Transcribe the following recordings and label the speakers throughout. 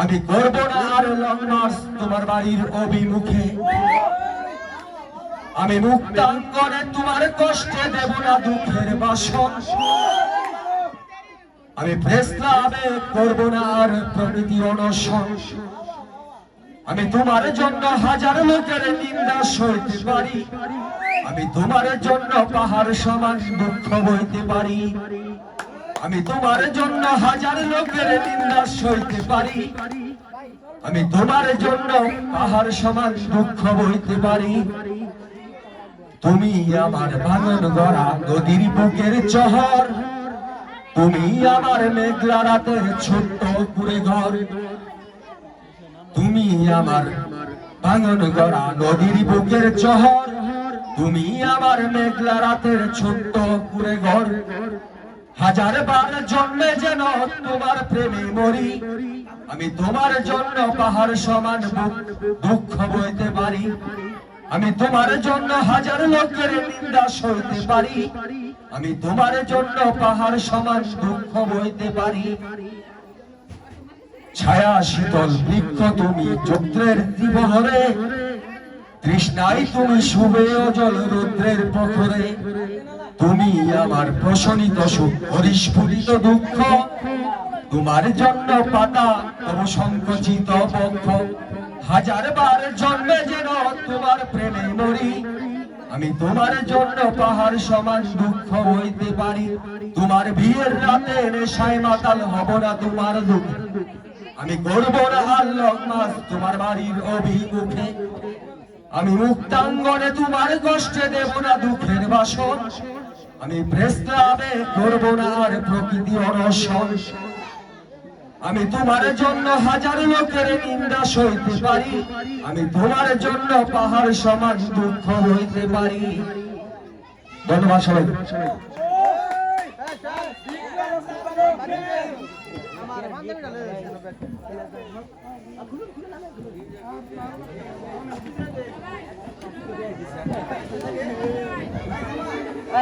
Speaker 1: আমি তোমার বাড়ির অভিমুখে। আমি মুক্তাঙ্কনে তোমার কষ্টে দেব না দুঃখের বাসন। আমি করব না আর প্রকৃতি অনশন। আমি তোমার জন্য হাজার লোকের নিন্দা সইতে পারি। আমি তোমার জন্য পাহাড় সমান দুঃখ বইতে পারি। আমি তোমার জন্য হাজার লোকের নিন্দা সইতে পারি। আমি তোমার জন্য পাহাড় সমান দুঃখ বইতে পারি। তুমি আমার ভাঙন গড়া নদীর বুকের চহর। তুমি আমার মেঘলা রাতের ছোট্ট কুড়ে ঘর। তুমি আমার ভাঙন গড়া নদীর বুকের চহর। তুমি আমার মেঘলা রাতের ছোট্ট কুড়ে ঘর। হাজার বার জন্মে যেন তোমার প্রেমে মরি। আমি তোমার জন্য পাহাড় সমান দুঃখ বইতে পারি। আমি তোমার জন্য হাজার লোকের নিন্দা সইতে পারি। আমি তোমার জন্য পাহাড় সমান দুঃখ বইতে পারি। ছায়া শীতল বৃক্ষ তুমি চৈত্রের দিবহরে। তৃষ্ণাই তুমি শুবে জল রুদ্রের প্রখরে তুমি আমার প্রশনিত সুখ পরিস্ফুটিত দুঃখ। তোমার জন্য পাতা, তবু সংকোচিত বক্ষ হাজার বার জন্মে যেন তোমার প্রেমে মরি। আমি তোমার জন্য পাহাড় সমান দুঃখ হইতে পারি। তোমার বিয়ের রাতে নেশায় মাতাল হব না তোমার দুঃখ। আমি করব না আর লগ তোমার বাড়ির অভিমুখে। আমি মুক্তাঙ্গনে তোমার কষ্টে দেব না দুঃখের বাসন। আমি প্রেস ক্লাবে করব না আর প্রকৃতি অনশন। আমি তোমার জন্য হাজার লোকের নিন্দা সইতে পারি। আমি তোমার জন্য পাহাড় সমান দুঃখ হইতে পারি। ধন্যবাদ সবাই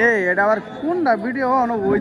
Speaker 2: এই এটা আবার কোনটা? ভিডিও ওই